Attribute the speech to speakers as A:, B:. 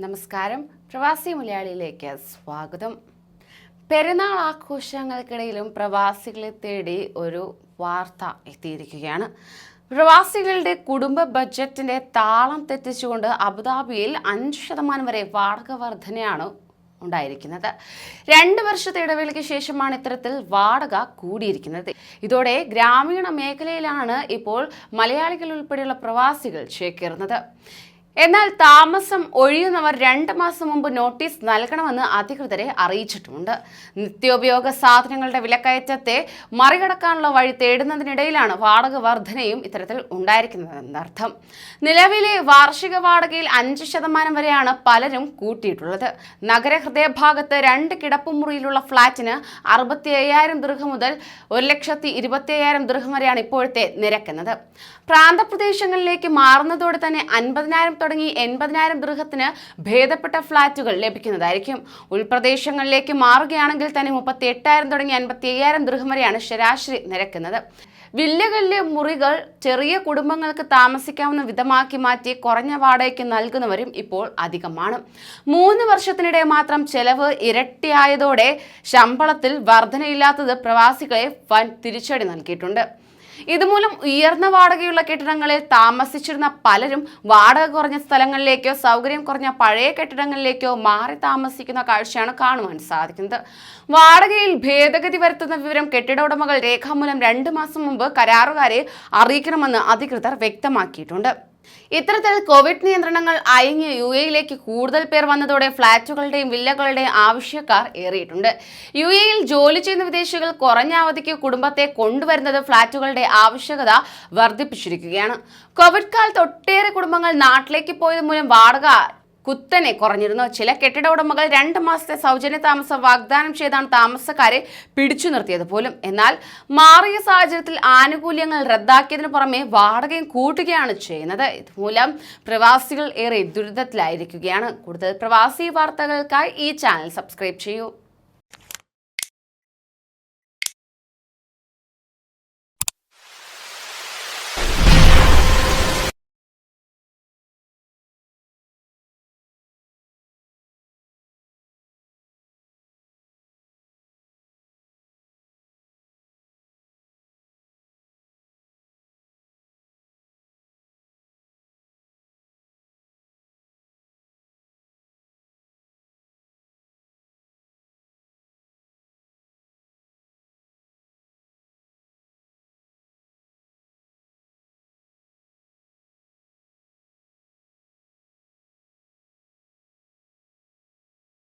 A: നമസ്കാരം. പ്രവാസി മലയാളിയിലേക്ക് സ്വാഗതം. പെരുന്നാൾ ആഘോഷങ്ങൾക്കിടയിലും പ്രവാസികളെ തേടി ഒരു വാർത്ത എത്തിയിരിക്കുകയാണ്. പ്രവാസികളുടെ കുടുംബ ബഡ്ജറ്റിന്റെ താളം തെറ്റിച്ചുകൊണ്ട് അബുദാബിയിൽ അഞ്ച് ശതമാനം വരെ വാടക വർധനയാണ് ഉണ്ടായിരിക്കുന്നത്. രണ്ട് വർഷത്തെ ഇടവേളയ്ക്ക് ശേഷമാണ് ഇത്തരത്തിൽ വാടക കൂടിയിരിക്കുന്നത്. ഇതോടെ ഗ്രാമീണ മേഖലയിലാണ് ഇപ്പോൾ മലയാളികൾ ഉൾപ്പെടെയുള്ള പ്രവാസികൾ ചേക്കേറുന്നത് എന്നാൽ താമസം ഒഴിയുന്നവർ രണ്ട് മാസം മുമ്പ് നോട്ടീസ് നൽകണമെന്ന് അധികൃതരെ അറിയിച്ചിട്ടുമുണ്ട്. നിത്യോപയോഗ സാധനങ്ങളുടെ വിലക്കയറ്റത്തെ മറികടക്കാനുള്ള വഴി തേടുന്നതിനിടയിലാണ് വാടക വർധനയും ഇത്തരത്തിൽ ഉണ്ടായിരിക്കുന്നതെന്നർത്ഥം നിലവിലെ വാർഷിക വാടകയിൽ അഞ്ച് ശതമാനം വരെയാണ് പലരും കൂട്ടിയിട്ടുള്ളത്. നഗരഹൃദയഭാഗത്ത് രണ്ട് കിടപ്പുമുറിയിലുള്ള ഫ്ളാറ്റിന് അറുപത്തി അയ്യായിരം ദൃഹം മുതൽ ഒരു ലക്ഷത്തി ഇരുപത്തി അയ്യായിരം ദൃഹം വരെയാണ് ഇപ്പോഴത്തെ നിരക്കുന്നത്. പ്രാന്തപ്രദേശങ്ങളിലേക്ക് മാറുന്നതോടെ തന്നെ അൻപതിനായിരം തുടങ്ങി എൺപതിനായിരം ദൃഹത്തിന് ഭേദപ്പെട്ട ഫ്ളാറ്റുകൾ ലഭിക്കുന്നതായിരിക്കും. ഉൾപ്രദേശങ്ങളിലേക്ക് മാറുകയാണെങ്കിൽ തന്നെ മുപ്പത്തി എട്ടായിരം തുടങ്ങി അൻപത്തി അയ്യായിരം ദൃഹം വരെയാണ് ശരാശരി നിരക്കുന്നത്. വില്ലകളിലെ മുറികൾ ചെറിയ കുടുംബങ്ങൾക്ക് താമസിക്കാവുന്ന വിധമാക്കി മാറ്റി കുറഞ്ഞ വാടകയ്ക്ക് നൽകുന്നവരും ഇപ്പോൾ അധികമാണ്. മൂന്ന് വർഷത്തിനിടെ മാത്രം ചെലവ് ഇരട്ടിയായതോടെ ശമ്പളത്തിൽ വർധനയില്ലാത്തത് പ്രവാസികളെ വൻ തിരിച്ചടി നൽകിയിട്ടുണ്ട്. ഇതുമൂലം ഉയർന്ന വാടകയുള്ള കെട്ടിടങ്ങളിൽ താമസിച്ചിരുന്ന പലരും വാടക കുറഞ്ഞ സ്ഥലങ്ങളിലേക്കോ സൗകര്യം കുറഞ്ഞ പഴയ കെട്ടിടങ്ങളിലേക്കോ മാറി താമസിക്കുന്ന കാഴ്ചയാണ് കാണുവാൻ സാധിക്കുന്നത്. വാടകയിൽ ഭേദഗതി വരുത്തുന്ന വിവരം കെട്ടിട ഉടമകൾ രേഖാമൂലം രണ്ട് മാസം മുമ്പ് കരാറുകാരെ അറിയിക്കണമെന്ന് അധികൃതർ വ്യക്തമാക്കിയിട്ടുണ്ട്. ഇത്തരത്തിൽ കോവിഡ് നിയന്ത്രണങ്ങൾ അയഞ്ഞ് യു എയിലേക്ക് കൂടുതൽ പേർ വന്നതോടെ ഫ്ളാറ്റുകളുടെയും വില്ലകളുടെയും ആവശ്യക്കാർ ഏറിയിട്ടുണ്ട്. യു എയിൽ ജോലി ചെയ്യുന്ന വിദേശികൾ കുറഞ്ഞ അവധിക്ക് കുടുംബത്തെ കൊണ്ടുവരുന്നത് ഫ്ളാറ്റുകളുടെ ആവശ്യകത വർദ്ധിപ്പിച്ചിരിക്കുകയാണ്. കോവിഡ് കാലത്ത് ഒട്ടേറെ കുടുംബങ്ങൾ നാട്ടിലേക്ക് പോയത് മൂലം വാടക കുത്തനെ കുറഞ്ഞിരുന്നു. ചില കെട്ടിട ഉടമകൾ രണ്ട് മാസത്തെ സൗജന്യ താമസം വാഗ്ദാനം ചെയ്താണ് താമസക്കാരെ പിടിച്ചു നിർത്തിയത് പോലും. എന്നാൽ മാറിയ സാഹചര്യത്തിൽ ആനുകൂല്യങ്ങൾ റദ്ദാക്കിയതിനു പുറമെ വാടകയും കൂട്ടുകയാണ് ചെയ്യുന്നത്. ഇതുമൂലം പ്രവാസികൾ ഏറെ ദുരിതത്തിലായിരിക്കുകയാണ്. കൂടുതൽ പ്രവാസി വാർത്തകൾക്കായി ഈ ചാനൽ സബ്സ്ക്രൈബ് ചെയ്യൂ.